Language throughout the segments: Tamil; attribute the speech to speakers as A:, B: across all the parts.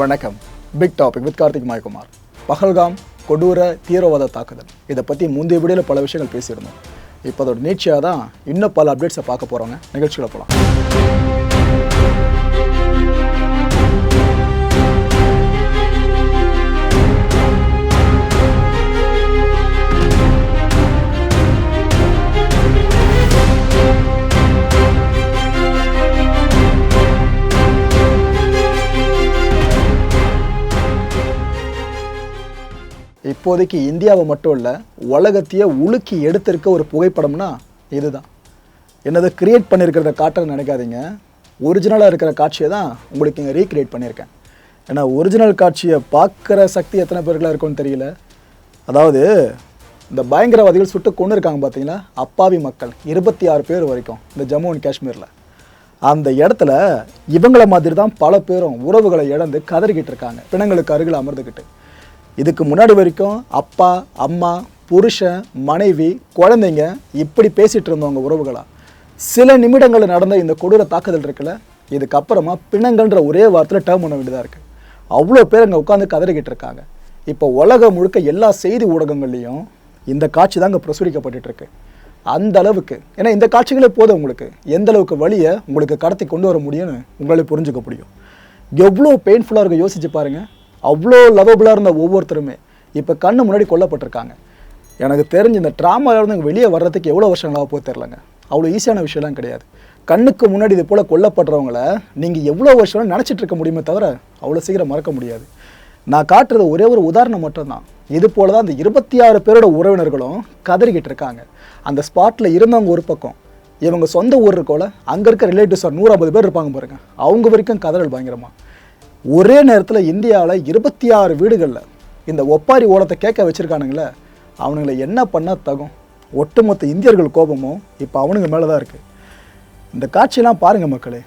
A: வணக்கம். Big topic with Karthik Mayakumar. Pahalgam கொடூர தீவிரவாத தாக்குதல். இதை பற்றி முந்தைய வீடியோவில் பல விஷயங்கள் பேசியிருந்தோம். இப்போ அதோட நீட்சியாக தான் இன்னும் பல அப்டேட்ஸை பார்க்க போகிறோங்க நிகழ்ச்சிகளை போகலாம் இப்போதைக்கு இந்தியாவை மட்டும் இல்லை உலகத்தையே உலுக்கி எடுத்திருக்க ஒரு புகைப்படம்னா இதுதான். என்னது கிரியேட் பண்ணியிருக்கிறத காட்டுறேன்னு நினைக்காதீங்க. ஒரிஜினலாக இருக்கிற காட்சியை தான் உங்களுக்கு இங்கே ரீக்ரியேட் பண்ணியிருக்கேன். ஏன்னா ஒரிஜினல் காட்சியை பார்க்குற சக்தி எத்தனை பேருக்குலாம் இருக்கும்னு தெரியல. அதாவது இந்த பயங்கரவாதிகள் சுட்டு கொண்டு இருக்காங்க பார்த்தீங்களா அப்பாவி மக்கள் இருபத்தி ஆறு பேர் வரைக்கும் இந்த ஜம்மு அண்ட் காஷ்மீரில். அந்த இடத்துல இவங்கள மாதிரி தான் பல பேரும் உறவுகளை இழந்து கதறிக்கிட்டு இருக்காங்க பிணங்களுக்கு அருகில் அமர்ந்துக்கிட்டு இதுக்கு முன்னாடி வரைக்கும் அப்பா அம்மா புருஷன் மனைவி குழந்தைங்க இப்படி பேசிகிட்டு இருந்தவங்க உறவுகளாக சில நிமிடங்கள் நடந்த இந்த கொடூர தாக்குதல் இருக்குல்ல இதுக்கப்புறமா பிணங்கள்ன்ற ஒரே வார்த்தையில் டேர்ம் பண்ண வேண்டியதாக இருக்குது அவ்வளோ பேர் அங்கே உட்காந்து கதறிக்கிட்டு இருக்காங்க. இப்போ உலகம் முழுக்க எல்லா செய்தி ஊடகங்கள்லேயும் இந்த காட்சி தான் அங்கே பிரசுரிக்கப்பட்டுருக்கு அந்த அளவுக்கு ஏன்னா இந்த காட்சிகளே போதும் உங்களுக்கு. எந்த அளவுக்கு வழியை உங்களுக்கு கடத்தி கொண்டு வர முடியும்னு உங்களால் புரிஞ்சுக்க முடியும். எவ்வளோ பெயின்ஃபுல்லாக இருக்கும் யோசிச்சு பாருங்கள் அவ்வளோ லவபுளாக இருந்த ஒவ்வொருத்தருமே. இப்போ கண்ணு முன்னாடி கொல்லப்பட்டிருக்காங்க. எனக்கு தெரிஞ்சு இந்த ட்ராமாவிலேருந்து வெளியே வர்றதுக்கு எவ்வளோ வருஷங்களாக போய் தெரிலங்க அவ்வளோ ஈஸியான விஷயம்லாம் கிடையாது. கண்ணுக்கு முன்னாடி இது போல் கொல்லப்படுறவங்கள நீங்கள் எவ்வளோ வருஷம் நினச்சிட்டு இருக்க முடியுமே தவிர அவ்வளோ சீக்கிரம் மறக்க முடியாது. நான் காட்டுறது ஒரே ஒரு உதாரணம் மட்டும்தான். இது போல தான் அந்த இருபத்தி ஆறு பேரோட உறவினர்களும் கதறிக்கிட்டு இருக்காங்க. அந்த ஸ்பாட்டில் இருந்தவங்க ஒரு பக்கம். இவங்க சொந்த ஊர் இருக்கோல அங்கே இருக்க ரிலேட்டிவ்ஸ் ஒரு நூறு பேர் இருப்பாங்க பாருங்கள் அவங்க வரைக்கும் கதறல் பயங்கரமாக ஒரே நேரத்தில் இந்தியாவில் இருபத்தி ஆறு வீடுகளில் இந்த ஒப்பாரி ஓலத்தை கேட்க வச்சுருக்கானுங்களே அவனுங்களை என்ன பண்ணால் தகும்? ஒட்டுமொத்த இந்தியர்கள் கோபமும் இப்போ அவனுங்க மேலே தான் இருக்குது இந்த காட்சியெல்லாம் பாருங்கள் மக்களே.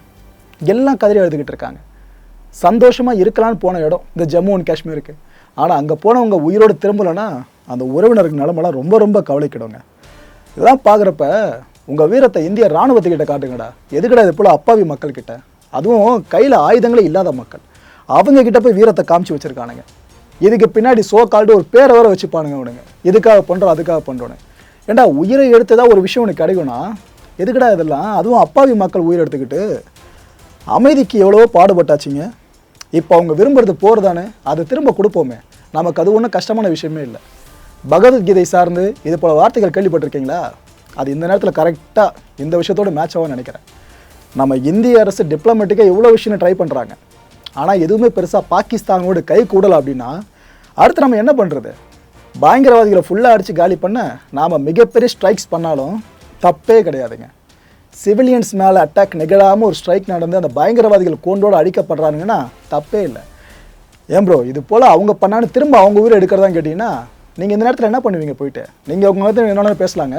A: எல்லாம் கதறி எழுதுகிட்டு இருக்காங்க. சந்தோஷமாக இருக்கலான்னு போன இடம் இந்த ஜம்மு அண்ட் காஷ்மீருக்கு. ஆனால் அங்கே போனவங்க உயிரோடு திரும்பலைன்னா அந்த உறவினருக்கு நிலமெல்லாம் ரொம்ப ரொம்ப கவலைக்கிடுங்க. இதெல்லாம் பார்க்குறப்ப உங்கள் வீரத்தை இந்திய இராணுவத்துக்கிட்ட காட்டுங்கடா. எதுக்கடா இது போல் அப்பாவி மக்கள்கிட்ட? அதுவும் கையில் ஆயுதங்களே இல்லாத மக்கள். அவங்க கிட்ட போய் வீரத்தை காமிச்சு வச்சுருக்கானுங்க. இதுக்கு பின்னாடி சோ கால்டு ஒரு பேரை வர வச்சுப்பானுங்க அவனுங்க. எதுக்காக பண்ணுறோம் அதுக்காக பண்ணுறோன்னு ஏண்டா உயிரை எடுத்ததாக ஒரு விஷயம் உனக்கு கிடைக்கும்னா எதுக்குடா இதெல்லாம்? அதுவும் அப்பாவி மக்கள் உயிர் எடுத்துக்கிட்டு. அமைதிக்கு எவ்வளவோ பாடுபட்டாச்சுங்க. இப்போ அவங்க விரும்புறது போர் தானே அதை திரும்ப கொடுப்போமே. நமக்கு அது ஒன்றும் கஷ்டமான விஷயமே இல்லை. பகவத்கீதை சார்ந்து இது போல வார்த்தைகள் கேள்விப்பட்டிருக்கீங்களா? அது இந்த நேரத்தில் கரெக்டாக இந்த விஷயத்தோட மேட்ச் ஆகும் நினைக்கிறேன். நம்ம இந்திய அரசு டிப்ளமேட்டிக்காக எவ்வளோ விஷயம் ட்ரை பண்ணுறாங்க ஆனால் எதுவுமே பெருசாக பாகிஸ்தானோடு கை கூடலை அப்படின்னா அடுத்து நம்ம என்ன பண்ணுறது பயங்கரவாதிகளை ஃபுல்லாக அடித்து காலி பண்ண நாம் மிகப்பெரிய ஸ்ட்ரைக்ஸ் பண்ணாலும் தப்பே கிடையாதுங்க. சிவிலியன்ஸ் மேலே அட்டாக் நிகழாமல் ஒரு ஸ்ட்ரைக் நடந்து அந்த பயங்கரவாதிகள் கூண்டோடு அடிக்கப்படுறானுங்கன்னா தப்பே இல்லை. ஏன் ப்ரோ இது போல் அவங்க பண்ணான்னு திரும்ப அவங்க ஊர் எடுக்கிறதான்னு கேட்டிங்கன்னா நீங்கள் இந்த நேரத்தில் என்ன பண்ணுவீங்க போயிட்டு? நீங்கள் உங்கள் நேரத்தில் என்னென்ன பேசலாங்க.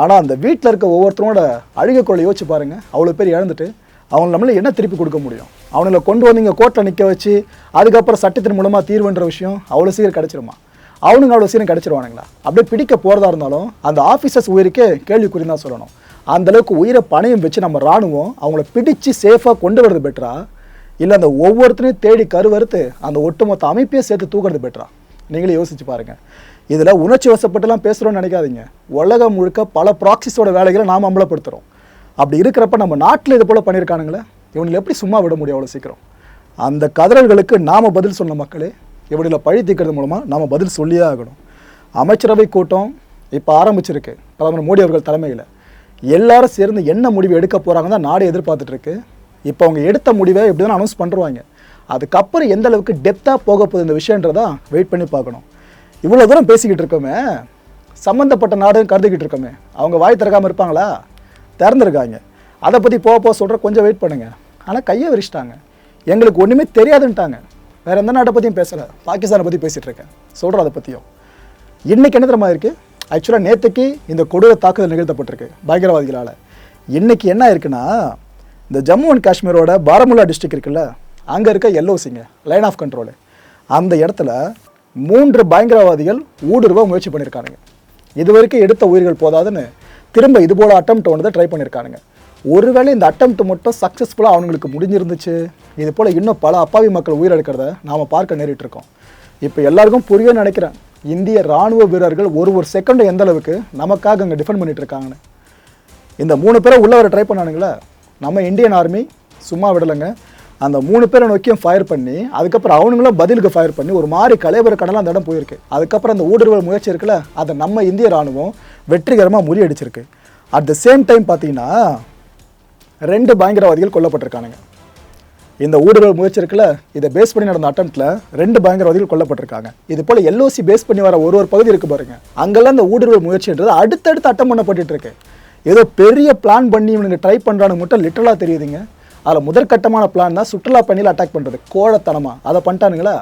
A: ஆனால் அந்த வீட்டில் இருக்க ஒவ்வொருத்தரோட அழுகக்குள்ள யோசிச்சு பாருங்கள் அவ்வளோ பேர் இழந்துட்டு அவங்க நம்மள என்ன திருப்பி கொடுக்க முடியும்? அவனுங்களை கொண்டு வந்து இங்கே கோர்ட்டில் நிற்க வச்சு அதுக்கப்புறம் சட்டத்தின் மூலமாக தீர்வுன்ற விஷயம் அவ்வளோ சீக்கிரம் கிடச்சிருமா? அவனுங்க அவ்வளோ சீக்கிரம் கிடச்சிருவானுங்களா? அப்படியே பிடிக்க போகிறதா இருந்தாலும் அந்த ஆஃபீஸர்ஸ் உயிருக்கே கேள்விக்குறி தான் சொல்லணும். அந்தளவுக்கு உயிரை பணையும் வச்சு நம்ம ராணுவம் அவங்கள பிடிச்சு சேஃபாக கொண்டு வர்றது பெட்டரா? இல்லை அந்த ஒவ்வொருத்தனையும் தேடி கருவறுத்து அந்த ஒட்டுமொத்த அமைப்பையும் சேர்த்து தூக்குறது பெட்டரா? நீங்களே யோசிச்சு பாருங்கள் இதில் உணர்ச்சி வசப்பட்டுலாம் பேசுகிறோம்னு நினைக்காதீங்க. உலகம் முழுக்க பல ப்ராக்சிஸோட வேலைகளை நாம் அம்பலப்படுத்துகிறோம் அப்படி இருக்கிறப்ப நம்ம நாட்டில் இது போல் பண்ணியிருக்கானுங்களே? இவங்களை எப்படி சும்மா விட முடியும் அவ்வளோ சீக்கிரம்? அந்த கதறல்களுக்கு நாம் பதில் சொன்ன மக்களே இவனில் பழி தீர்க்கிறது மூலமாக நாம் பதில் சொல்லியே ஆகணும். அமைச்சரவை கூட்டம் இப்போ ஆரம்பிச்சிருக்கு. பிரதமர் மோடி அவர்கள் தலைமையில். எல்லாரும் சேர்ந்து என்ன முடிவு எடுக்க போகிறாங்க தான் நாடு எதிர்பார்த்துட்ருக்கு இப்போ அவங்க எடுத்த முடிவை எப்படி தான் அனௌன்ஸ் பண்ணுருவாங்க அதுக்கப்புறம் எந்த அளவுக்கு டெப்த்தாக போக போகுது இந்த விஷயன்றதான் வெயிட் பண்ணி பார்க்கணும். இவ்வளோ தூரம் பேசிக்கிட்டு இருக்கோமே. சம்மந்தப்பட்ட நாடுன்னு கருதிக்கிட்டு இருக்கோமே. அவங்க வாய் திறக்காமல் இருப்பாங்களா? திறந்துருக்காங்க. அதை பற்றி போக போக சொல்கிற கொஞ்சம் வெயிட் பண்ணுங்கள் ஆனால் கையை விரிச்சிட்டாங்க. எங்களுக்கு ஒன்றுமே தெரியாதுன்ட்டாங்க. வேறு எந்த நாட்டை பற்றியும் பேசலை. பாகிஸ்தானை பற்றி பேசிகிட்டு இருக்கேன். சொல்கிறோம் அதை பற்றியும் இன்றைக்கி என்ன தரமாக இருக்குது ஆக்சுவலாக நேற்றுக்கு இந்த கொடூர தாக்குதல் நிகழ்த்தப்பட்டிருக்கு பயங்கரவாதிகளால். இன்றைக்கி என்ன இருக்குன்னா இந்த ஜம்மு அண்ட் காஷ்மீரோட பாரமுல்லா டிஸ்ட்ரிக் இருக்குல்ல அங்கே இருக்க எல்ஓசிங்க லைன் ஆஃப் கண்ட்ரோலு அந்த இடத்துல மூன்று பயங்கரவாதிகள் ஊடுருவ முயற்சி பண்ணியிருக்கானுங்க இது வரைக்கும் எடுத்த உயிர்கள் போதாதுன்னு திரும்ப இது போல் அட்டம் ஒன்று ட்ரை பண்ணியிருக்கானுங்க ஒருவேளை இந்த அட்டம்ப்ட் மட்டும் சக்ஸஸ்ஃபுல்லாக அவங்களுக்கு முடிஞ்சிருந்துச்சு. இது போல் இன்னும் பல அப்பாவி மக்கள் உயிரிழக்கிறத நாம் பார்க்க நேரிட்டிருக்கோம். இப்போ எல்லாருக்கும் புரியும் நினைக்கிறேன். இந்திய ராணுவ வீரர்கள் ஒரு ஒரு செகண்டும் எந்த அளவுக்கு நமக்காக அங்கே டிஃபெண்ட் பண்ணிட்டு இருக்காங்கன்னு இந்த மூணு பேரை உள்ள வர ட்ரை பண்ணானுங்களே. நம்ம இந்தியன் ஆர்மி சும்மா விடலைங்க. அந்த மூணு பேரை நோக்கியும் ஃபயர் பண்ணி அதுக்கப்புறம் அவனுங்களும் பதிலுக்கு ஃபயர் பண்ணி ஒரு மாதிரி கலைவர கடலாம் அந்த இடம் போயிருக்கு. அதுக்கப்புறம் அந்த ஊடுருவல் முயற்சி இருக்குல்ல அதை நம்ம இந்திய ராணுவம் வெற்றிகரமாக முறியடிச்சிருக்கு. அட் த சேம் டைம் பார்த்தீங்கன்னா ரெண்டு பயங்கரவாதிகள் கொல்லப்பட்டிருக்கானுங்க. இந்த ஊடுருவல் முயற்சி இருக்குல்ல இதை பேஸ் பண்ணி நடந்த அட்டம்ப்டில் ரெண்டு பயங்கரவாதிகள் கொல்லப்பட்டிருக்காங்க. இது போல் எல்ஓசி பேஸ் பண்ணி வர ஒரு ஒரு பகுதி இருக்குது பாருங்க. அங்கெல்லாம் இந்த ஊடுருவல் முயற்சின்றது அடுத்தடுத்து அட்டம் பண்ணப்பட்டு இருக்கு. ஏதோ பெரிய பிளான் பண்ணி இவனுங்க ட்ரை பண்ணுறான்னு மட்டும் லிட்டரலா தெரியுதுங்க. அதில் முதற்கட்டமான பிளான் தான் சுற்றுலா பயணியில் அட்டாக் பண்ணுறது கோழத்தனமாக அதை பண்ணிட்டானுங்களா?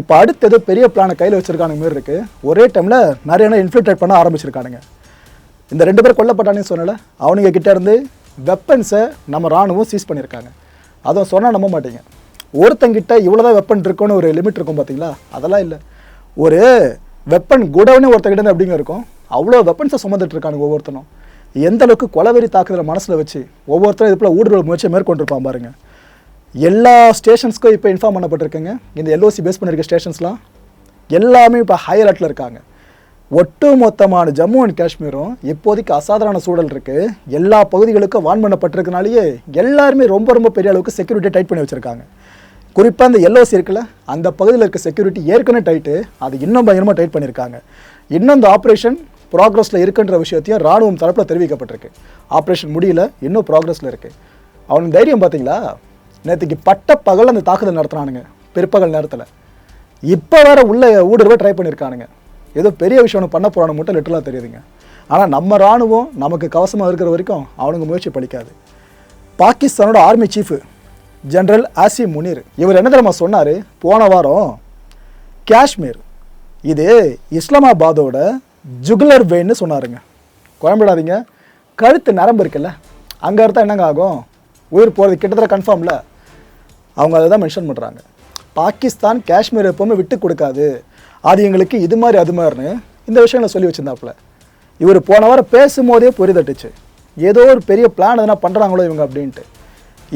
A: இப்போ அடுத்து ஏதோ பெரிய பிளானை கையில் வச்சுருக்கானுங்க மாரி இருக்குது ஒரே டைமில் நிறைய இன்ஃபில்ட்ரேட் பண்ண ஆரம்பிச்சிருக்கானுங்க. இந்த ரெண்டு பேர் கொல்லப்பட்டானே சொன்னல அவனுங்க கிட்டே இருந்து வெப்பன்ஸை நம்ம ராணுவம் சீஸ் பண்ணியிருக்காங்க. அதுவும் சொன்னால் நம்ப மாட்டீங்க. ஒருத்தங்கிட்ட இவ்வளோதான் வெப்பன் இருக்குன்னு ஒரு லிமிட் இருக்கும் பார்த்தீங்களா அதெல்லாம் இல்லை. ஒரு வெப்பன் குடவுன்னு ஒருத்தங்கிட்ட அப்படிங்க இருக்கும்? அவ்வளோ வெப்பன்ஸை சுமந்துட்டு இருக்கானுங்க ஒவ்வொருத்தனும். எந்த அளவுக்கு கொலவெறி தாக்குதலை மனசில் வச்சு ஒவ்வொருத்தரும் இது போல் ஊடுருவல் முயற்சியை மேற்கொண்டிருப்பான் பாருங்கள் எல்லா ஸ்டேஷன்ஸ்க்கும் இப்போ இன்ஃபார்ம் பண்ணப்பட்டிருக்குங்க. இந்த எல்ஓசி பேஸ் பண்ணியிருக்க ஸ்டேஷன்ஸ்லாம் எல்லாமே இப்போ ஹை அலர்ட்டில் இருக்காங்க. ஒட்டுமொத்தமான ஜம்மு அண்ட் காஷ்மீரும் இப்போதைக்கு அசாதாரண சூழல் இருக்கு. எல்லா பகுதிகளுக்கும் வான் பண்ணப்பட்டிருக்கனாலேயே எல்லாருமே ரொம்ப ரொம்ப பெரிய அளவுக்கு செக்யூரிட்டி டைட் பண்ணி வச்சிருக்காங்க. குறிப்பாக அந்த எல்ஓசி இருக்குல்ல அந்த பகுதியில் இருக்க செக்யூரிட்டி ஏற்கனவே டைட்டு அது இன்னும் பயங்கரமாக டைட் பண்ணியிருக்காங்க. இன்னும் இந்த ஆப்ரேஷன் ப்ராக்ரஸில் இருக்குன்ற விஷயத்தையும் ராணுவம் தரப்பில் தெரிவிக்கப்பட்டிருக்கு. ஆப்ரேஷன் முடியல இன்னும் ப்ராக்ரஸில் இருக்குது அவனுக்கு தைரியம் பார்த்தீங்களா நேற்றுக்கு பட்ட பகல் அந்த தாக்குதல் நடத்துனானுங்க. பிற்பகல் நேரத்தில். இப்போ வேற உள்ள ஊடுருவ ட்ரை பண்ணியிருக்கானுங்க ஏதோ பெரிய விஷயம் ஒன்று பண்ண போகிறான்னு மட்டும் லிட்டலாக தெரியுதுங்க. ஆனால் நம்ம ராணுவம் நமக்கு கவசமாக இருக்கிற வரைக்கும் அவனுங்க முயற்சி பலிக்காது பாகிஸ்தானோட ஆர்மி சீஃப் ஜென்ரல் ஆசி முனீர் இவர் என்ன தெரியுமா சொன்னார்? போன வாரம் காஷ்மீர் இது இஸ்லாமாபாதோட ஜுகுலர் வெயின்னு சொன்னாருங்க. குழம்பிடாதீங்க. கழுத்து நரம்பு இருக்குல்ல அங்கே இருந்தால் என்னங்க ஆகும்? உயிர் போகிறது கிட்டத்தட்ட கன்ஃபார்ம்ல அவங்க அதை தான் மென்ஷன் பண்ணுறாங்க பாகிஸ்தான் காஷ்மீர் எப்போவுமே விட்டு கொடுக்காது. அது எங்களுக்கு இது மாதிரி அது மாதிரின்னு இந்த விஷயங்களை சொல்லி வச்சிருந்தாப்புல. இவர் போன வாரம் பேசும்போதே புரிதட்டுச்சு ஏதோ ஒரு பெரிய பிளான் எதனா பண்ணுறாங்களோ இவங்க அப்படின்ட்டு.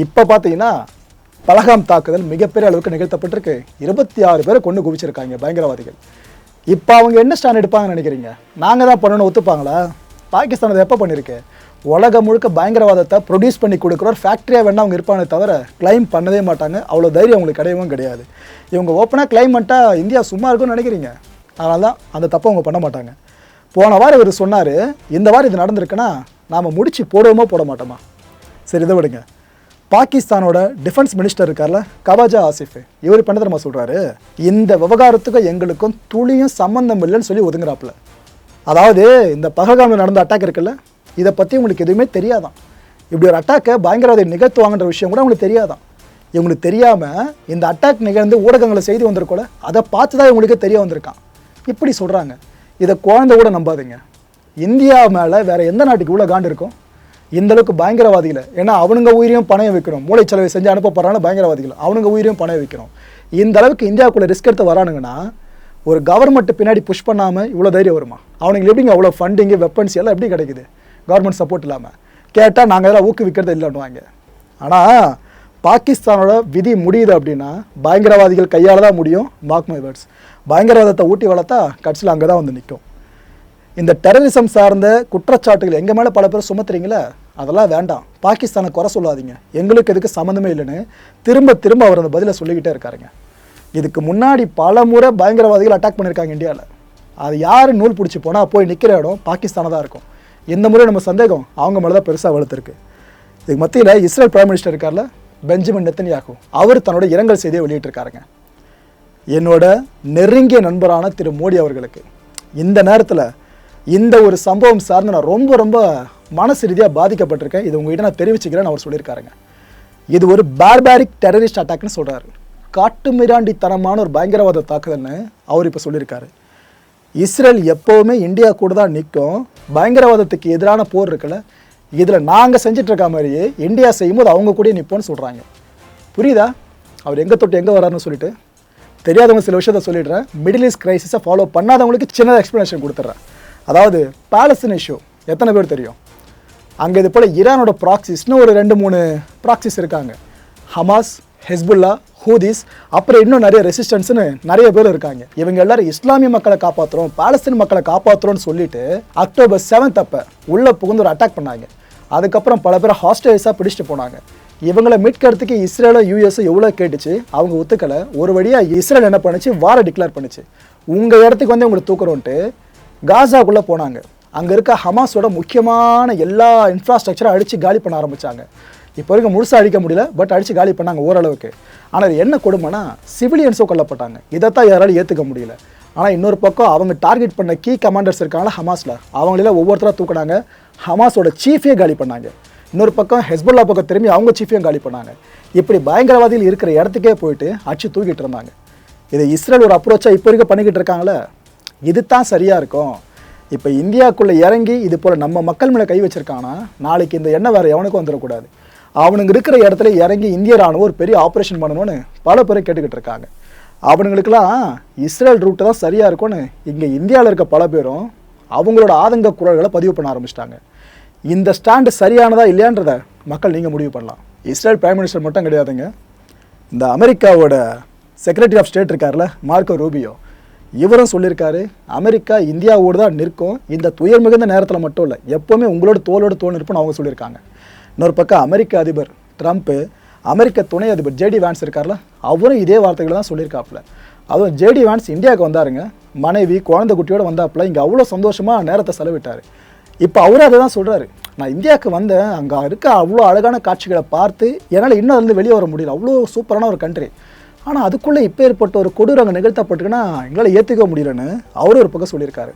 A: இப்போ பார்த்தீங்கன்னா பலகாம் தாக்குதல் மிகப்பெரிய அளவுக்கு நிகழ்த்தப்பட்டிருக்கு. இருபத்தி ஆறு பேரை கொண்டு குவிச்சிருக்காங்க பயங்கரவாதிகள். இப்போ அவங்க என்ன ஸ்டாண்ட் எடுப்பாங்கன்னு நினைக்கிறீங்க? நாங்கள் தான் பண்ணணும்னு ஒத்துப்பாங்களா? பாகிஸ்தான் அதை எப்போ பண்ணியிருக்கு உலகம் முழுக்க பயங்கரவாதத்தை ப்ரொடியூஸ் பண்ணி கொடுக்குற ஒரு ஃபேக்ட்ரியாக வேணால் அவங்க இருப்பானே தவிர கிளைம் பண்ணவே மாட்டாங்க. அவ்வளோ தைரியம் அவங்களுக்கு கிடையவும் கிடையாது. இவங்க ஓப்பனாக க்ளைம் இந்தியா சும்மா இருக்கும்னு நினைக்கிறீங்க. அதனால தான் அந்த தப்பை அவங்க பண்ண மாட்டாங்க. போன வாரம் இவர் சொன்னார் இந்த வாரம் இது நடந்திருக்குன்னா நாம் முடிச்சு போடுவோமோ போட மாட்டோமா? சரி இதை விடுங்க. பாகிஸ்தானோட டிஃபென்ஸ் மினிஸ்டர் இருக்கார்ல கவாஜா ஆசிஃப் இவர் இப்போ தெரியுமா சொல்கிறாரு இந்த விவகாரத்துக்கும் எங்களுக்கும் துளியும் சம்மந்தம் இல்லைன்னு சொல்லி ஒதுங்குறாப்புல. அதாவது இந்த பகல்காமில் நடந்த அட்டாக் இருக்குல்ல இதை பற்றி உங்களுக்கு எதுவுமே தெரியாதான். இப்படி ஒரு அட்டாக்கை பயங்கரவாதி நிகழ்த்துவாங்கன்ற விஷயம் கூட உங்களுக்கு தெரியாதான். இவங்களுக்கு தெரியாமல் இந்த அட்டாக் நிகழ்ந்து ஊடகங்களை செய்தி வந்திருக்கோல அதை பார்த்து தான் இவங்களுக்கு தெரிய வந்திருக்கான். இப்படி சொல்கிறாங்க இதை குழந்தை கூட நம்பாதீங்க. இந்தியா மேலே வேறு எந்த நாட்டுக்கு இவ்வளோ காண்டு இருக்கும்? இந்த அளவுக்கு ஏன்னா அவனுங்க உயிரையும் பணையம் வைக்கிறோம் மூளைச்சலவை செஞ்சு அனுப்ப போகிறாங்க பயங்கரவாதிகள். அவனுங்க உயிரையும் பணையம் வைக்கிறோம் இந்த அளவுக்கு இந்தியாவுக்குள்ளே ரிஸ்க் எடுத்து வரானுங்கன்னா ஒரு கவர்மெண்ட் பின்னாடி புஷ் பண்ணாமல் இவ்வளோ தைரியம் வருமா? அவனுக்கு எப்படிங்க அவ்வளோ ஃபண்டிங்கு வெப்பன்ஸ் எல்லாம் எப்படி கிடைக்குது? கவர்மெண்ட் சப்போர்ட் இல்லாமல் கேட்டால் நாங்கள் இதெல்லாம் ஊக்குவிக்கிறது இல்லைன்னுவாங்க. ஆனால் பாகிஸ்தானோட விதி முடியுது அப்படின்னா பயங்கரவாதிகள் கையால் தான் முடியும் மார்க் மை வேர்ட்ஸ் பயங்கரவாதத்தை ஊட்டி வளர்த்தா கட்சியில் அங்கே தான் வந்து நிற்கும் இந்த டெரரிசம் சார்ந்த குற்றச்சாட்டுகள் எங்கள் மேலே பல பேர் சுமத்துறீங்களே? அதெல்லாம் வேண்டாம். பாகிஸ்தானை குறை சொல்லாதீங்க. எங்களுக்கு எதுக்கு சம்மந்தமே இல்லைன்னு திரும்ப திரும்ப அவர் அந்த பதிலை சொல்லிக்கிட்டே இருக்காருங்க. இதுக்கு முன்னாடி பல முறை பயங்கரவாதிகள் அட்டாக் பண்ணியிருக்காங்க இந்தியாவில் அது யார் நூல் பிடிச்சி போனால் போய் நிற்கிற இடம் பாகிஸ்தானை தான் இருக்கும். இந்த முறை நம்ம சந்தேகம் அவங்க மேலே தான் பெருசாக வளர்த்துருக்கு. இதுக்கு மத்தியில் இஸ்ரேல் பிரைம் மினிஸ்டர் இருக்கார்ல பெஞ்சமின் நெத்தனியாகும் அவர் தன்னோட இரங்கல் செய்தியை வெளியிட்டிருக்காருங்க. என்னோட நெருங்கிய நண்பரான திரு மோடி அவர்களுக்கு இந்த நேரத்தில் இந்த ஒரு சம்பவம் சார்ந்து நான் ரொம்ப ரொம்ப மனசு ரீதியாக பாதிக்கப்பட்டிருக்கேன். இது உங்ககிட்ட நான் தெரிவிச்சுக்கிறேன்னு அவர் சொல்லியிருக்காருங்க. இது ஒரு பார்பாரிக் டெரரிஸ்ட் அட்டாக்னு சொல்கிறாரு காட்டுமிராண்டித்தனமான ஒரு பயங்கரவாத தாக்குதல்னு அவர் இப்போ சொல்லியிருக்காரு. இஸ்ரேல் எப்போவுமே இந்தியா கூட தான் நிற்கும். பயங்கரவாதத்துக்கு எதிரான போர் இருக்குல்ல? இதில் நாங்கள் செஞ்சிட்ருக்க மாதிரியே இந்தியா செய்யும்போது அவங்க கூட நிற்போம்னு சொல்கிறாங்க புரியுதா? அவர் எங்கே தொட்டு எங்கே வராருன்னு சொல்லிட்டு. தெரியாதவங்க சில விஷயத்த சொல்லிடுறேன். மிடில் ஈஸ்ட் கிரைசிஸை ஃபாலோ பண்ணாதவங்களுக்கு சின்னதாக எக்ஸ்ப்ளனேஷன் கொடுத்துட்றேன். அதாவது பேலஸின் இஷ்யூ எத்தனை பேர் தெரியும்? அங்கே இது போல் ஈரானோட ப்ராக்சிஸ்னு ஒரு ரெண்டு மூணு ப்ராக்சிஸ் இருக்காங்க. ஹமாஸ் ஹெஸ்புல்லா ஹூதிஸ் அப்புறம் இன்னும் நிறைய ரெசிஸ்டன்ஸ்னு நிறைய பேர் இருக்காங்க. இவங்க எல்லாரும் இஸ்லாமிய மக்களை காப்பாற்றுறோம் பாலஸ்தீன் மக்களை காப்பாற்றுறோம்னு சொல்லிட்டு அக்டோபர் செவன்த் அப்போ உள்ளே புகுந்து ஒரு அட்டாக் பண்ணாங்க. அதுக்கப்புறம் பல பேர் ஹாஸ்டல்ஸாக பிடிச்சிட்டு போனாங்க. இவங்களை மீட்கிறதுக்கு இஸ்ரேலோ யூஎஸ் எவ்வளோ கேட்டுச்சு? அவங்க ஒத்துக்கலை. ஒரு வழியாக இஸ்ரேல் என்ன பண்ணுச்சு? வார டிக்ளேர் பண்ணுச்சு. உங்கள் இடத்துக்கு வந்து உங்களை தூக்குறோன்ட்டு காசாக்குள்ளே போனாங்க. அங்கே இருக்க ஹமாஸோட முக்கியமான எல்லா இன்ஃப்ராஸ்ட்ரக்சரும் அடித்து காலி பண்ண ஆரம்பித்தாங்க இப்போ வரைக்கும் முழுசாக அழிக்க முடியல பட் அடித்து காலி பண்ணாங்க ஓரளவுக்கு. ஆனால் என்ன கொடுமைனா சிவிலியன்ஸோ கொல்லப்பட்டாங்க. இதைத்தான் யாராலும் ஏற்றுக்க முடியல. ஆனால் இன்னொரு பக்கம் அவங்க டார்கெட் பண்ண கீ கமாண்டர்ஸ் இருக்காங்களா ஹமாஸில். அவங்களெல்லாம் ஒவ்வொருத்தராக தூக்கினாங்க. ஹமாஸோட சீஃபையும் காலி பண்ணாங்க. இன்னொரு பக்கம் ஹெஸ்புல்லா பக்கம் திரும்பி அவங்க சீஃபையும் காலி பண்ணாங்க. இப்படி பயங்கரவாதிகள் இருக்கிற இடத்துக்கே போயிட்டு அடிச்சு தூக்கிட்டு இருந்தாங்க. இது இஸ்ரேல் ஒரு அப்ரோச்சாக இப்போ வரைக்கும் பண்ணிக்கிட்டு இருக்காங்களே இது தான் சரியாக இருக்கும். இப்போ இந்தியாவுக்குள்ளே இறங்கி இது போல் நம்ம மக்கள் மேலே கை வச்சுருக்காங்கன்னா நாளைக்கு இந்த எண்ணெய் வேறு எவனுக்கும் வந்துடக்கூடாது. அவனுங்க இருக்கிற இடத்துல இறங்கி இந்திய ராணுவம் ஒரு பெரிய ஆப்ரேஷன் பண்ணணும்னு பல பேரை கேட்டுக்கிட்டு இருக்காங்க. அவனுங்களுக்கெல்லாம் இஸ்ரேல் ரூட்டு தான் சரியாக இருக்கும்னு இங்கே இந்தியாவில் இருக்க பல பேரும் அவங்களோட ஆதங்க குரல்களை பதிவு பண்ண ஆரம்பிச்சிட்டாங்க. இந்த ஸ்டாண்டு சரியானதா இல்லையான்றத மக்கள் நீங்கள் முடிவு பண்ணலாம். இஸ்ரேல் பிரைம் மினிஸ்டர் மட்டும் கிடையாதுங்க. இந்த அமெரிக்காவோட செக்ரட்டரி ஆஃப் ஸ்டேட் இருக்கார்ல மார்க்கோ ரூபியோ. இவரும் சொல்லியிருக்காரு அமெரிக்கா இந்தியாவோடு தான் நிற்கும். இந்த துயர் மிகுந்த நேரத்தில் மட்டும் இல்லை எப்போவுமே உங்களோட தோளோட தோல் நிற்புன்னு அவங்க சொல்லியிருக்காங்க. இன்னொரு பக்கம் அமெரிக்க அதிபர் ட்ரம்ப்பு அமெரிக்க துணை அதிபர் ஜேடி வான்ஸ் இருக்கார்ல அவரும் இதே வார்த்தைகளை தான் சொல்லியிருக்காப்புல. அதுவும் ஜேடி வான்ஸ் இந்தியாவுக்கு வந்தாருங்க. மனைவி குழந்தை குட்டியோட வந்தாப்புல இங்கே அவ்வளோ சந்தோஷமாக நேரத்தை செலவிட்டார். இப்போ அவரும் அதை தான் சொல்கிறாரு நான் இந்தியாவுக்கு வந்தேன். அங்கே இருக்க அவ்வளோ அழகான காட்சிகளை பார்த்து என்னால் இன்னும் அதுலேருந்து வெளியே வர முடியல. அவ்வளோ சூப்பரான ஒரு கண்ட்ரி ஆனால் அதுக்குள்ளே இப்போ ஏற்பட்ட ஒரு கொடூரம் அங்கே நிகழ்த்தப்பட்டுக்குன்னா எங்களால் ஏற்றுக்க முடியலன்னு அவரும் ஒரு பக்கம் சொல்லியிருக்காரு.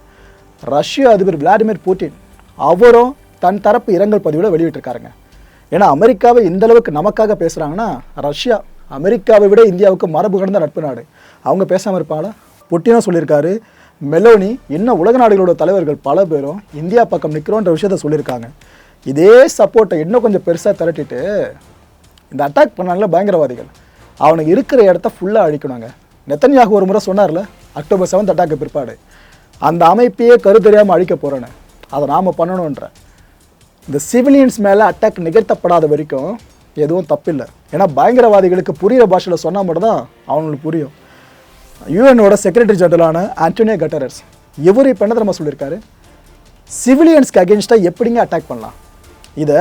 A: ரஷ்ய அதிபர் விளாடிமிர் புட்டின் அவரும் தன் தரப்பு இரங்கல் பதிவில் வெளியிட்டிருக்காருங்க. ஏன்னா அமெரிக்காவை இந்த அளவுக்கு நமக்காக பேசுகிறாங்கன்னா ரஷ்யா அமெரிக்காவை விட இந்தியாவுக்கு மரபு கடந்த நட்பு நாடு. அவங்க பேசாமல் இருப்பாங்களா புட்டினா சொல்லியிருக்காரு. மெலோனி இன்னும் உலக நாடுகளோட தலைவர்கள் பல பேரும் இந்தியா பக்கம் நிற்கிறோன்ற விஷயத்த சொல்லியிருக்காங்க. இதே சப்போர்ட்டை இன்னும் கொஞ்சம் பெருசாக திரட்டிட்டு இந்த அட்டாக் பண்ணாங்கள பயங்கரவாதிகள். அவனுக்கு இருக்கிற இடத்த ஃபுல்லாக அழிக்கணுங்க. நெத்தன்யாக ஒரு முறை சொன்னார்ல அக்டோபர் செவன்த் அட்டாக்கு பிற்பாடு. அந்த அமைப்பையே கருத்தறியாமல் அழிக்க போகிறேன்னு அதை நாம் பண்ணணுன்ற. இந்த சிவிலியன்ஸ் மேலே அட்டாக் நிகழ்த்தப்படாத வரைக்கும் எதுவும் தப்பில்லை. ஏன்னா பயங்கரவாதிகளுக்கு புரிகிற பாஷையில் சொன்னால் மட்டும்தான் அவங்களுக்கு புரியும். யூஎனோட செக்ரட்டரி ஜெனரலான ஆண்டோனியோ கட்டரஸ் இவர் இப்போ என்ன தெரியுமா சொல்லியிருக்காரு சிவிலியன்ஸ்க்கு அகேன்ஸ்டாக எப்படிங்க அட்டாக் பண்ணலாம்? இதை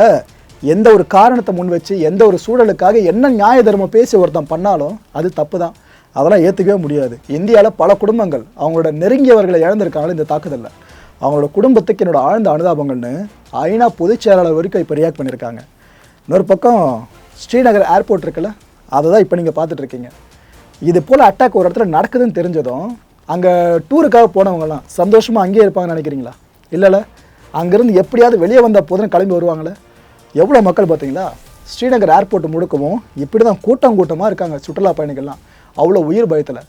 A: எந்த ஒரு காரணத்தை முன் வச்சு எந்த ஒரு சூழலுக்காக என்ன நியாய தர்மம் பேசி ஒருத்தன் பண்ணாலும் அது தப்பு தான் அதெல்லாம் ஏற்றுக்கவே முடியாது. இந்தியாவில் பல குடும்பங்கள் அவங்களோட நெருங்கியவர்களை இழந்திருக்காங்க இந்த தாக்குதலில். அவங்களோட குடும்பத்துக்கு என்னோட ஆழ்ந்த அனுதாபங்கள்னு ஐநா பொதுச் செயலாளர் வரைக்கும் இப்போ ரியாக்ட் பண்ணியிருக்காங்க. இன்னொரு பக்கம் ஸ்ரீநகர் ஏர்போர்ட் இருக்குல்ல அதை தான் இப்போ நீங்கள் பார்த்துட்ருக்கீங்க. இது போல் அட்டாக் ஒரு இடத்துல நடக்குதுன்னு தெரிஞ்சதும் அங்கே டூருக்காக போனவங்கலாம் சந்தோஷமாக அங்கேயே இருப்பாங்கன்னு நினைக்கிறீங்களா? இல்லைல்ல. அங்கேருந்து எப்படியாவது வெளியே வந்த போதுன்னு கிளம்பி வருவாங்களே. எவ்வளோ மக்கள் பார்த்தீங்களா? ஸ்ரீநகர் ஏர்போர்ட் முழுக்கவும் இப்படி தான் கூட்டம் கூட்டமாக இருக்காங்க சுற்றுலா பயணிகள்லாம். அவ்வளோ உயிர் பயத்தில்.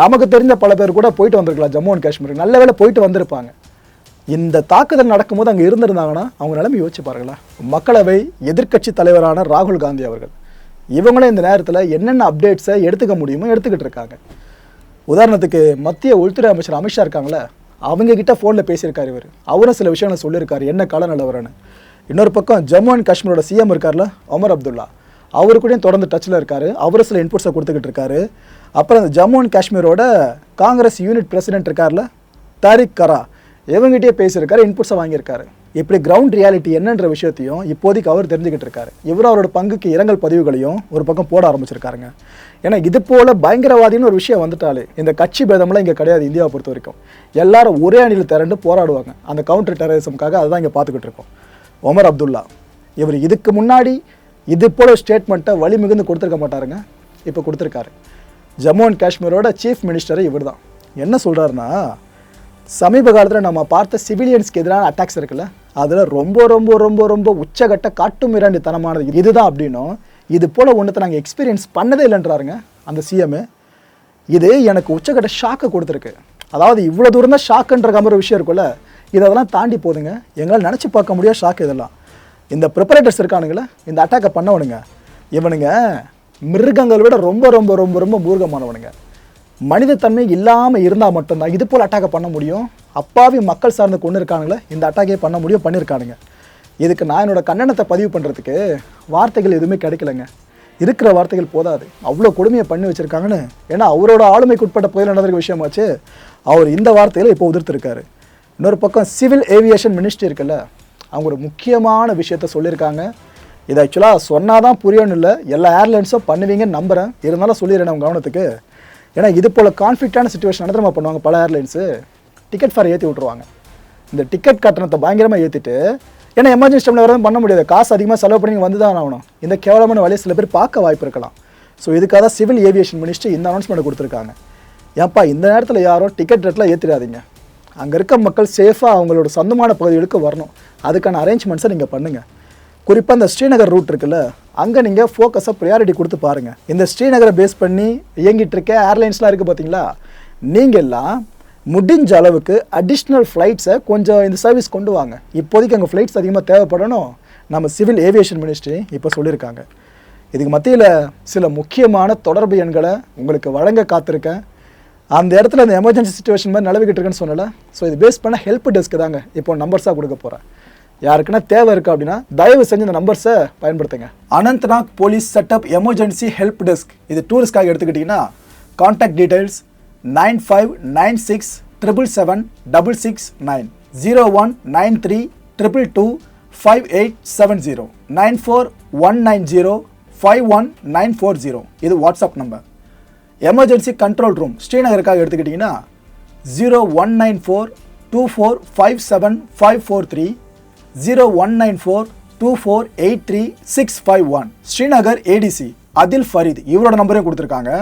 A: நமக்கு தெரிஞ்ச பல பேர் கூட போயிட்டு வந்திருக்கலாம் ஜம்மு அண்ட் காஷ்மீருக்கு. நல்ல வேலை போயிட்டு வந்திருப்பாங்க. இந்த தாக்குதல் நடக்கும்போது அங்கே இருந்திருந்தாங்கன்னா அவங்க நிலைமை யோசிச்சு பாருங்களேன். மக்களவை எதிர்க்கட்சி தலைவரான ராகுல் காந்தி அவர்கள். இவங்களும் இந்த நேரத்தில் என்னென்ன அப்டேட்ஸை எடுத்துக்க முடியுமோ எடுத்துக்கிட்டு இருக்காங்க. உதாரணத்துக்கு மத்திய உள்துறை அமைச்சர் அமித்ஷா இருக்காங்களே அவங்கக்கிட்ட ஃபோனில் பேசியிருக்காரு இவர். அவரும் சில விஷயங்களை சொல்லியிருக்காரு என்ன கால நிலவரன்னு இன்னொரு பக்கம் ஜம்மு அண்ட் காஷ்மீரோட சிஎம் இருக்கார்ல ஒமர் அப்துல்லா. அவரு கூடயும் தொடர்ந்து டச்சில் இருக்கார் அவரும் சில இன்புட்ஸை கொடுத்துக்கிட்டு இருக்காரு. அப்புறம் இந்த ஜம்மு அண்ட் காஷ்மீரோட காங்கிரஸ் யூனிட் பிரசிடென்ட் இருக்கார்ல தாரிக் கரா. இவங்ககிட்டயே பேசியிருக்காரு இன்புட்ஸை வாங்கியிருக்காரு. இப்படி கிரவுண்ட் ரியாலிட்டி என்னன்ற விஷயத்தையும் இப்போதைக்கு அவர் தெரிஞ்சுக்கிட்டு இருக்காரு. இவர் அவரோட பங்குக்கு இரங்கல் பதிவுகளையும் ஒரு பக்கம் போட ஆரம்பிச்சிருக்காருங்க. ஏன்னா இது போல பயங்கரவாதின்னு ஒரு விஷயம் வந்துட்டாலே இந்த கட்சி பேதம்லாம் இங்கே கிடையாது இந்தியாவை பொறுத்த வரைக்கும். எல்லாரும் ஒரே அணியில் திரண்டு போராடுவாங்க. அந்த கவுண்டர் டெரரிசம்காக அதுதான் இங்கே பார்த்துக்கிட்டு இருக்கோம். ஒமர் அப்துல்லா இவர் இதுக்கு முன்னாடி இது போல ஸ்டேட்மெண்ட்டை வழி மிகுந்து கொடுத்துருக்க மாட்டாருங்க. இப்போ கொடுத்துருக்காரு. ஜம்மு அண்ட் காஷ்மீரோட சீஃப் மினிஸ்டரை இவர் தான் என்ன சொல்கிறாருன்னா சமீப காலத்தில் நம்ம பார்த்த சிவிலியன்ஸ்க்கு எதிரான அட்டாக்ஸ் இருக்குல்ல அதில் ரொம்ப ரொம்ப ரொம்ப ரொம்ப உச்சகட்ட காட்டு மிராண்டித்தனமானது இதுதான் அப்படின்னும் இது போல் ஒன்றத்தை நாங்கள் எக்ஸ்பீரியன்ஸ் பண்ணதே இல்லைன்றாருங்க அந்த சிஎம்மு இது எனக்கு உச்சகட்ட ஷாக்கை கொடுத்துருக்கு. அதாவது இவ்வளோ தூரம் தான் ஷாக்குன்ற கம்பர விஷயம் இருக்குல்ல இதெல்லாம் அதெல்லாம் தாண்டி போதுங்க. எங்களால் நினச்சி பார்க்க முடியாத ஷாக் இதெல்லாம். இந்த ப்ரிப்பரேட்டர்ஸ் இருக்கானுங்களே இந்த அட்டாக்கை பண்ணவனுங்க இவனுங்க மிருகங்களை விட ரொம்ப ரொம்ப ரொம்ப ரொம்ப மூர்க்கமானவனுங்க. மனிதத்தன்மை இல்லாமல் இருந்தால் மட்டும்தான் இது போல் அட்டாக்கை பண்ண முடியும். அப்பாவி மக்கள் சார்ந்து கொண்டு இருக்கானுங்களே இந்த அட்டாக்கே பண்ண முடியும் பண்ணியிருக்கானுங்க இதுக்கு நான் என்னோட கண்டனத்தை பதிவு பண்ணுறதுக்கு வார்த்தைகள் எதுவுமே கிடைக்கலங்க. இருக்கிற வார்த்தைகள் போதாது. அவ்வளோ கொடுமையை பண்ணி வச்சுருக்காங்கன்னு. ஏன்னா அவரோட ஆளுமைக்குட்பட்ட புயல் நடந்திருக்க விஷயமாச்சு. அவர் இந்த வார்த்தையில் இப்போ உதிர்த்திருக்காரு. இன்னொரு பக்கம் சிவில் ஏவியேஷன் மினிஸ்ட்ரி இருக்குல்ல அவங்க ஒரு முக்கியமான விஷயத்த சொல்லியிருக்காங்க. இது ஆக்சுவலாக சொன்னால் தான் புரியணும் இல்லை. எல்லா ஏர்லைன்ஸும் பண்ணுவீங்கன்னு நம்புகிறேன் இருந்தாலும் சொல்லிடுறேன் அவங்க கவனத்துக்கு. ஏன்னா இது போல் கான்ஃப்ளிக்டான சுச்சுவேஷன் நடத்துமா பண்ணுவாங்க பல ஏர்லைன்ஸு டிக்கெட் ஃபேர் ஏற்றி விட்ருவாங்க இந்த டிக்கெட் கட்டணத்தை பயங்கரமாக ஏற்றிட்டு ஏன்னா எமர்ஜென்சி டைமில் வரதும் பண்ண முடியாது. காசு அதிகமாக செலவு பண்ணி வந்து தான் ஆகணும். இந்த கேவலமான வழியை சில பேர் பார்க்க வாய்ப்பு இருக்கலாம். ஸோ இதுக்காக தான் சிவில் ஏவியேஷன் மினிஸ்டர் இந்த அனௌன்ஸ்மெண்ட் கொடுத்துருக்காங்க. ஏன்ப்பா இந்த நேரத்தில் யாரும் டிக்கெட் ரேட்டில் ஏற்றிடாதீங்க அங்கே இருக்க மக்கள் சேஃபாக அவங்களோட சொந்தமான பகுதிகளுக்கு வரணும். அதுக்கான அரேஞ்ச்மெண்ட்ஸை நீங்கள் பண்ணுங்கள் குறிப்பாக இந்த ஸ்ரீநகர் ரூட் இருக்குல்ல அங்கே நீங்கள் ஃபோக்கஸை ப்ரியாரிட்டி கொடுத்து பாருங்கள் இந்த ஸ்ரீநகரை பேஸ் பண்ணி இயங்கிட்டு இருக்க ஏர்லைன்ஸ்லாம் இருக்குது பார்த்தீங்களா நீங்கள் எல்லாம் முடிஞ்ச அளவுக்கு அடிஷ்னல் ஃப்ளைட்ஸை கொஞ்சம் இந்த சர்வீஸ் கொண்டு வாங்க. இப்போதைக்கு அங்கே ஃப்ளைட்ஸ் அதிகமாக தேவைப்படணும். நம்ம சிவில் ஏவியேஷன் மினிஸ்ட்ரி இப்போ சொல்லியிருக்காங்க. இதுக்கு மத்தியில் சில முக்கியமான தொடர்பு எண்களை உங்களுக்கு வழங்க காத்திருக்கேன். அந்த இடத்துல அந்த எமர்ஜென்சி சுச்சுவேஷன் மாதிரி நிலவிக்கிட்டு இருக்குன்னு சொன்னல ஸோ இது பேஸ் பண்ண ஹெல்ப் டெஸ்க்கு தாங்க. இப்போ நம்பர்ஸாக கொடுக்க போகிறேன் யாருக்குன்னா தேவை இருக்குது அப்படின்னா தயவு செஞ்சு இந்த நம்பர்ஸை பயன்படுத்துங்க. Anantnag police setup emergency help desk. இது டூரிஸ்ட்காக எடுத்துக்கிட்டிங்கன்னா contact details nine five nine six triple seven double six nine zero one nine three triple two five eight seven zero nine four one nine zero five one nine four zero இது WhatsApp number emergency control room ஸ்ரீநகருக்காக எடுத்துக்கிட்டிங்கன்னா zero one nine four two four five seven five four three zero one nine four two four eight three six five one Srinagar ADC அதில் ஃபரீத் இவரோட நம்பரையும் கொடுத்துருக்காங்க.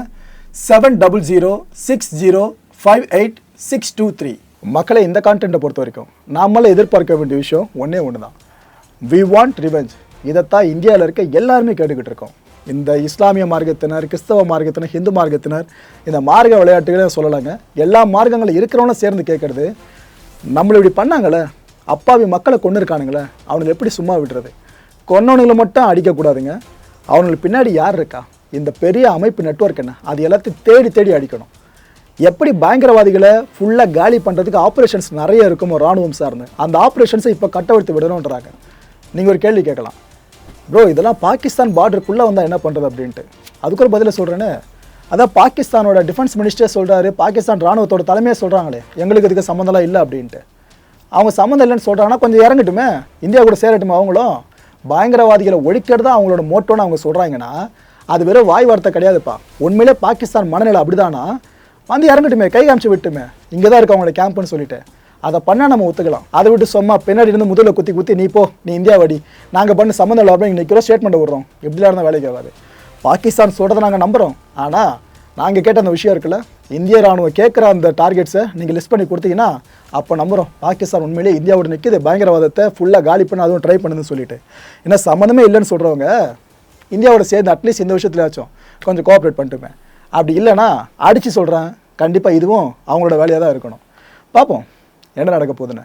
A: Seven double zero six zero five eight six two three மக்களை இந்த கான்டென்ட்டை பொறுத்த வரைக்கும் நாமளே எதிர்பார்க்க வேண்டிய விஷயம் ஒன்றே ஒன்று தான் வி வாண்ட் ரிவெஞ்ச் இதைத்தான் இந்தியாவில் இருக்க எல்லாருமே கேட்டுக்கிட்டு இருக்கோம். இந்த இஸ்லாமிய மார்க்கத்தினர் கிறிஸ்தவ மார்க்கத்தினர் ஹிந்து மார்க்கத்தினர் இந்த மார்க்க விளையாட்டுகளே சொல்லலைங்க. எல்லா மார்க்கங்களும் இருக்கிறவங்களும் சேர்ந்து கேட்குறது நம்மளை இப்படி பண்ணாங்களே? அப்பாவி மக்களை கொண்டு இருக்கானுங்களே அவனுங்களை எப்படி சும்மா விடுறது? கொன்னவனுங்களை மட்டும் அடிக்கக்கூடாதுங்க. அவனுக்கு பின்னாடி யார் இருக்கா? இந்த பெரிய அமைப்பு நெட்வொர்க் என்ன? அது எல்லாத்தையும் தேடி தேடி அடிக்கணும். எப்படி பயங்கரவாதிகளை ஃபுல்லாக காலி பண்ணுறதுக்கு ஆப்ரேஷன்ஸ் நிறைய இருக்குமோ ராணுவம் சார்ந்து? அந்த ஆப்ரேஷன்ஸை இப்போ கட்டவிழ்த்து விடணுன்றாங்க நீங்கள் ஒரு கேள்வி கேட்கலாம். ப்ரோ இதெல்லாம் பாகிஸ்தான் பார்டருக்குள்ளே வந்தால் என்ன பண்ணுறது அப்படின்ட்டு. அதுக்கு ஒரு பதிலை சொல்கிறேன்னு அதான் பாகிஸ்தானோட டிஃபென்ஸ் மினிஸ்டர் சொல்கிறாரு பாகிஸ்தான் ராணுவத்தோட தலைமையே சொல்கிறாங்களே எங்களுக்கு இதுக்கு சம்மந்தம்லாம் இல்லை அப்படின்ட்டு. அவங்க சம்மந்தம் இல்லைன்னு சொல்கிறாங்கன்னா கொஞ்சம் இறங்கட்டுமே. இந்தியா கூட சேரட்டுமே அவங்களும். பயங்கரவாதிகளை ஒழிக்கிறது தான் அவங்களோட மோட்டோன்னு அவங்க சொல்கிறாங்கன்னா அது வெறும் வாய் வார்த்தை கிடையாதுப்பா. உண்மையிலே பாகிஸ்தான் மனநிலை அப்படிதானா? வந்து இறங்கட்டுமே கை காமிச்சு விட்டுமே. இங்கே தான் இருக்கு அவங்களோட கேம்ப்னு சொல்லிட்டு. அதை பண்ணால் நம்ம ஒத்துக்கலாம். அதை விட்டு சும்மா பின்னாடி இருந்து முதல்ல குத்தி குத்தி நீ போ நீ இந்தியா வடி. நாங்கள் பண்ண சம்மந்தம் இல்லை அப்படின்னு நிற்கிறோம் ஸ்டேட்மெண்ட் விடுறோம் எப்படிலாம் இருந்தால் வேலைக்கு ஆகாது. பாகிஸ்தான் சொல்கிறத நாங்கள் நம்புகிறோம் ஆனால் நாங்கள் கேட்ட அந்த விஷயம் இருக்குல்ல? இந்திய ராணுவம் கேட்குற அந்த டார்கெட்ஸை நீங்கள் லிஸ்ட் பண்ணி கொடுத்தீங்கன்னா அப்போ நம்புகிறோம் பாகிஸ்தான் உண்மையிலே இந்தியாவோட நிற்கிது பயங்கரவாதத்தை ஃபுல்லாக காலி பண்ண அதுவும் ட்ரை பண்ணுதுன்னு சொல்லிட்டு. ஏன்னா சம்மந்தமே இல்லைன்னு சொல்கிறவங்க இந்தியாவோட சேர்ந்து அட்லீஸ்ட் இந்த விஷயத்துலயாச்சும் கொஞ்சம் கோஆப்ரேட் பண்ணிட்டுப்பேன் அப்படி இல்லைன்னா அடித்து சொல்கிறேன் கண்டிப்பாக இதுவும் அவங்களோட வேலையாக தான் இருக்கணும். பார்ப்போம் என்ன நடக்க போகுதுன்னு.